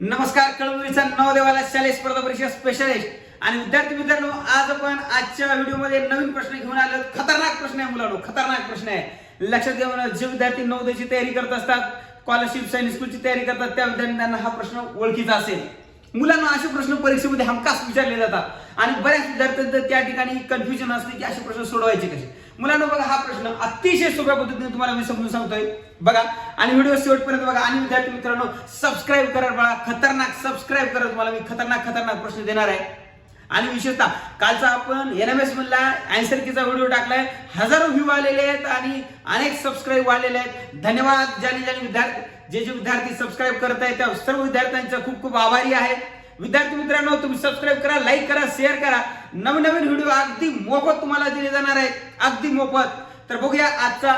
नमस्कार कळमुरीचा नवदेवाला शालेय स्पर्धा परीक्षा स्पेशलिस्ट आणि विद्यार्थी मित्रांनो आज आपण आजच्या व्हिडिओमध्ये नवीन प्रश्न घेऊन आलो. खतरनाक प्रश्न आहे मुलांनो खतरनाक प्रश्न आहे. लक्षात घ्या जे विद्यार्थी नवोदयची तयारी करत असतात स्कॉलरशिप सैनिक स्कूलची तयारी करतात त्या विद्यार्थ्यांना हा प्रश्न ओळखीचा असेल. मुलांना असे प्रश्न परीक्षेमध्ये हमखास विचारले जातात. आणि बऱ्याच विद्यार्थ्यांचं त्या ठिकाणी कन्फ्युजन असते की असे प्रश्न सोडवायचे कसे? मुलांना बघा हा प्रश्न अतिशय सोप्या पद्धतीने तुम्हाला मी समजून सांगतोय. बघा आणि व्हिडिओ शेवटपर्यंत बघा. आणि विद्यार्थी मित्रांनो सबस्क्राईब करा बघा खतरनाक सबस्क्राईब करा तुम्हाला मी. खतरनाक खतरनाक प्रश्न देणार आहे. आणि विशेषतः कालचा आपण एन एम एस मधला अँसर कीचा व्हिडिओ टाकलाय. हजारो व्ह्यू आलेले आहेत आणि अनेक सबस्क्राईब वाढलेले आहेत. धन्यवाद. ज्यांनी ज्यांनी विद्यार्थी जे जे विद्यार्थी सबस्क्राईब करत आहेत त्या सर्व विद्यार्थ्यांचा खूप खूप आभारी आहे. विद्यार्थी मित्रांनो तुम्ही सबस्क्राईब करा लाईक करा शेअर करा. नवनवीन व्हिडिओ अगदी मोफत तुम्हाला दिले जाणार आहेत. अगदी मोफत. तर बघूया आजचा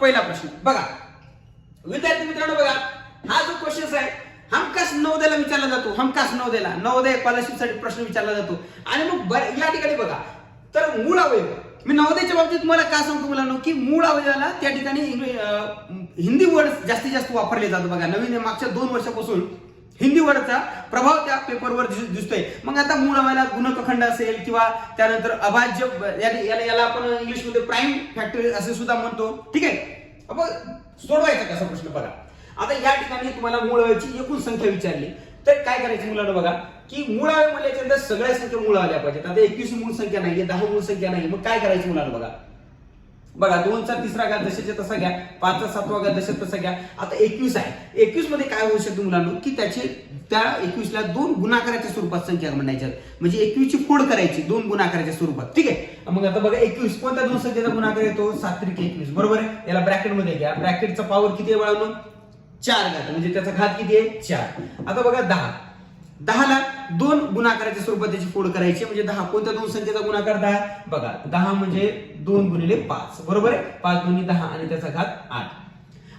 पहिला प्रश्न. बघा. विद्यार्थी मित्रांनो बघा. हा जो क्वेश्चन आहे हमखास नवोदयला विचारला जातो. हमखास नवोदयला. नवोदय स्कॉलरशिपसाठी प्रश्न विचारला जातो. आणि मग या ठिकाणी बघा. तर मूळ अवयव. मी नवोदयच्या बाबतीत तुम्हाला का सांगतो मुलांनो की मूळ अवयवाला त्या ठिकाणी हिंदी वर्ड जास्तीत जास्त वापरले जातो बघा. नवीन मागच्या दोन वर्षापासून हिंदीवरचा प्रभाव त्या पेपरवर दिसतोय. मग आता मूळ आम्हाला गुणकखंड असेल किंवा त्यानंतर अभाज्य याला याला- आपण इंग्लिशमध्ये प्राईम फॅक्टरी असे सुद्धा म्हणतो. ठीक आहे? सोडवायचा कसा प्रश्न बघा. आता या ठिकाणी तुम्हाला मूळ एकूण संख्या विचारली. तर काय करायची मुलांना बघा? की मूळ म्हणल्याच्या सगळ्या संख्या मूळ आल्या पाहिजेत. आता एकवीस मूळ संख्या नाहीये दहा मूळ संख्या नाही मग काय करायची मुलांना बघा? बघा दोनचा तिसरा घात दशेचे तसा घ्या पाचचा सातवा घात दशेत तसा घ्या. आता एकवीस आहे. एकवीसमध्ये काय होऊ शकतं मुलांना? की त्याचे त्या एकवीसला दोन गुणाकाराच्या स्वरूपात संख्या म्हणायच्या म्हणजे एकवीसची फोड करायची दोन गुणाकाराच्या स्वरूपात. ठीक आहे? मग आता बघा एकवीस. कोणत्या दोन संख्येचा गुणाकार येतो? सात त्रिक एकवीस. बरोबर आहे? याला ब्रॅकेटमध्ये घ्या. ब्रॅकेटचा पॉवर किती आहे बाळांनो? चार घात. म्हणजे त्याचा घात किती आहे? चार. आता बघा दहा. दहाला दोन गुणाकाराच्या स्वरूपात त्याची फोड करायची म्हणजे दहा. कोणत्या दोन संख्येचा गुणाकार दहा? बघा दहा म्हणजे दोन गुणिले पाच. बरोबर आहे? पाच गुणी दहा आणि त्याचा घात आठ.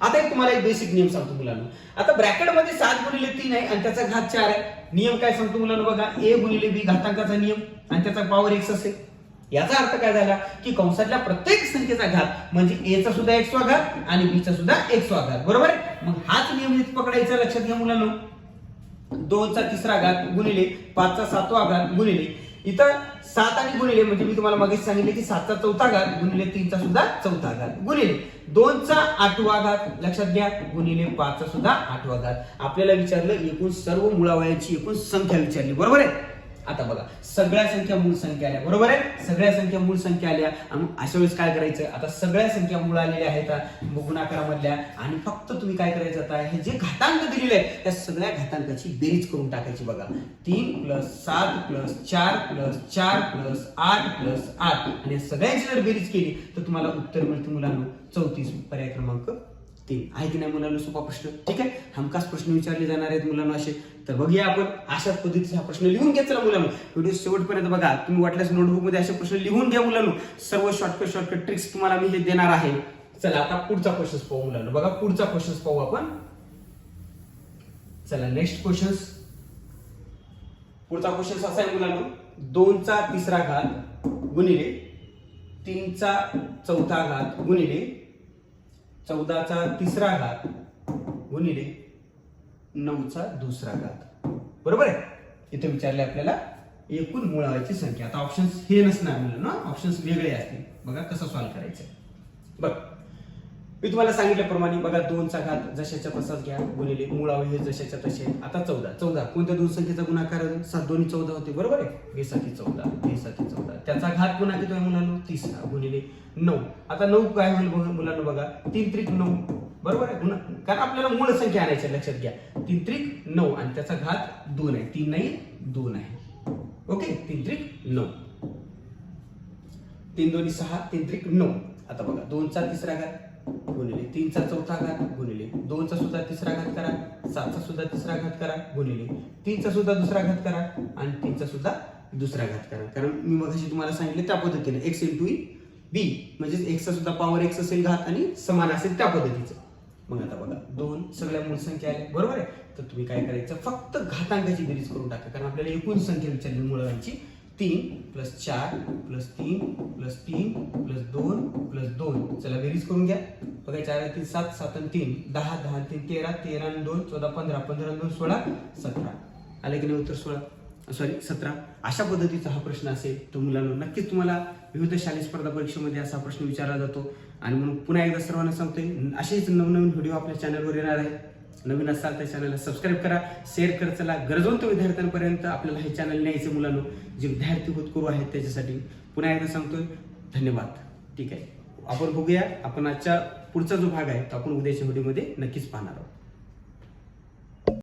आता एक तुम्हाला एक बेसिक नियम सांगतो मुलांना. आता ब्रॅकेटमध्ये सात गुणिले तीन आहे आणि त्याचा घात चार आहे. नियम काय सांगतो मुलांना बघा? ए गुणिले बी घातांकाचा नियम आणि त्याचा पॉवर एक्स असेल. याचा अर्थ काय झाला? की कंसातल्या प्रत्येक संख्येचा घात म्हणजे ए चा सुद्धा एक घात आणि बी चा सुद्धा एक घात बरोबर आहे? मग हाच नियम पकडायचा लक्षात घ्या मुलांना. दोनचा तिसरा घात गुणिले पाचचा सातवा घात गुणिले. इथं सात आणि गुणिले म्हणजे मी तुम्हाला मागे सांगितले की सातचा चौथा घात गुणिले तीनचा सुद्धा चौथा घात गुणिले. दोनचा आठवा घात लक्षात घ्या गुणिले पाचचा सुद्धा आठवा घात. आपल्याला विचारलं एकूण सर्व मुळावयाची एकूण संख्या विचारली. बरोबर आहे? आता बघा सगळ्या संख्या मूळ संख्या आल्या. बरोबर आहे? सगळ्या संख्या मूळ संख्या आल्या. आणि अशा वेळेस काय करायचं? आता सगळ्या संख्या मूळ आलेल्या आहेत गुणाकारामधल्या आणि फक्त तुम्ही काय करायचं आता? हे जे घातांक दिलेले आहेत त्या सगळ्या घातांकाची बेरीज करून टाकायची बघा. तीन प्लस सात प्लस चार प्लस चार प्लस आठ प्लस आठ. आणि सगळ्यांची जर बेरीज केली तर तुम्हाला उत्तर मिळतं मुलांना चौतीस पर्याय क्रमांक ते आहे की नाही मुलांना सोपा प्रश्न. ठीक आहे? हमखास प्रश्न विचारले जाणार आहेत मुलांना असे. तर बघूया आपण अशाच पद्धतीचा हा प्रश्न लिहून घेतला मुलांना. व्हिडिओ शेवटपर्यंत बघा. तुम्ही वाटल्यास नोटबुकमध्ये असे प्रश्न लिहून घ्या मुलांना. सर्व शॉर्टकट शॉर्टकट ट्रिक्स तुम्हाला मी हे देणार आहे. चला आता पुढचा क्वेश्चन पाहू मुलांना. बघा पुढचा क्वेश्चन पाहू आपण. चला नेक्स्ट क्वेश्चन पुढचा क्वेश्चन असा आहे मुलांना. दोनचा तिसरा घात गुणिले तीनचा चौथा घात गुणिले चौदाचा तिसरा घात. गुणिले नऊचा दुसरा घात. बरोबर आहे? इथे विचारले आपल्याला एकूण मुळाची संख्या. आता ऑप्शन्स हे नसणार ना? ऑप्शन्स वेगळे असतील. बघा कसं सॉल्व्ह करायचं. बघ मी तुम्हाला सांगितल्याप्रमाणे बघा दोनचा घात जशाच्या तसाच घ्या गुणिले मुळावे हे जशाच्या तसे आता चौदा. चौदा. कोणत्या दोन संख्येचा गुणाकार सात दोन्ही चौदा होते. बरोबर आहे? वीसाठी चौदा. वीसाठी चौदा. त्याचा घात पुन्हा किती आहे मुलांना तिसरा. गुणिले नऊ. आता नऊ काय होईल बघा मुलांना बघा. तीन त्रिक नऊ. बरोबर आहे? गुणा कारण आपल्याला मूळ संख्या आणायची लक्षात घ्या. तीन त्रिक नऊ आणि त्याचा घात दोन आहे. तीन नाही दोन आहे. ओके? तीन त्रिक नऊ. तीन दोन्ही सहा. तीन त्रिक नऊ. आता बघा. दोनचा तिसरा घात. गुणिले तीनचा चौथा घात गुणिले दोनचा सुद्धा तिसरा घात करा सातचा सुद्धा तिसरा घात करा गुणिले तीनचा सुद्धा दुसरा घात करा आणि तीनचा सुद्धा दुसरा घात करा. कारण मी मग तुम्हाला सांगितले त्या पद्धतीने एक्स इंटू बी e, म्हणजे एक्सचा सुद्धा पॉवर एक्स असेल घात आणि समान असेल त्या पद्धतीचं. मग आता बघा दोन सगळ्या मूळ संख्या आल्या बरोबर आहे? तर तुम्ही काय करायचं? फक्त घातांकाची बेरीज करून टाका. कारण आपल्याला एकूण संख्या विचारली मुळांची. तीन प्लस चार प्लस तीन प्लस तीन प्लस दोन प्लस दोन. चला बेरीज करून घ्या. बघा चार तीन सात सात आणि तीन दहा दहा आणि तीन तेरा तेरा आणि दोन चौदा पंधरा पंधरा दोन सोळा सतरा. आलं की नाही उत्तर सोळा? सॉरी सतरा. अशा पद्धतीचा हा प्रश्न असेल तर मुलांना नक्कीच तुम्हाला विविध शालेय स्पर्धा परीक्षेमध्ये असा प्रश्न विचारला जातो. आणि म्हणून पुन्हा एकदा सर्वांना सांगतोय असेच नवनवीन व्हिडिओ आपल्या चॅनलवर येणार आहे. नवीन असाल तर चॅनलला सबस्क्राईब करा. शेअर करत चला. गरजवंत विद्यार्थ्यांपर्यंत आपल्याला हे चॅनल न्यायचं मुलांनो. जे विद्यार्थी होतकरू आहेत त्याच्यासाठी पुन्हा एकदा सांगतोय धन्यवाद. ठीक आहे. आपण बघूया. आपण आजच्या पुढचा जो भाग आहे तो आपण उद्याच्या व्हिडिओमध्ये नक्कीच पाहणार आहोत.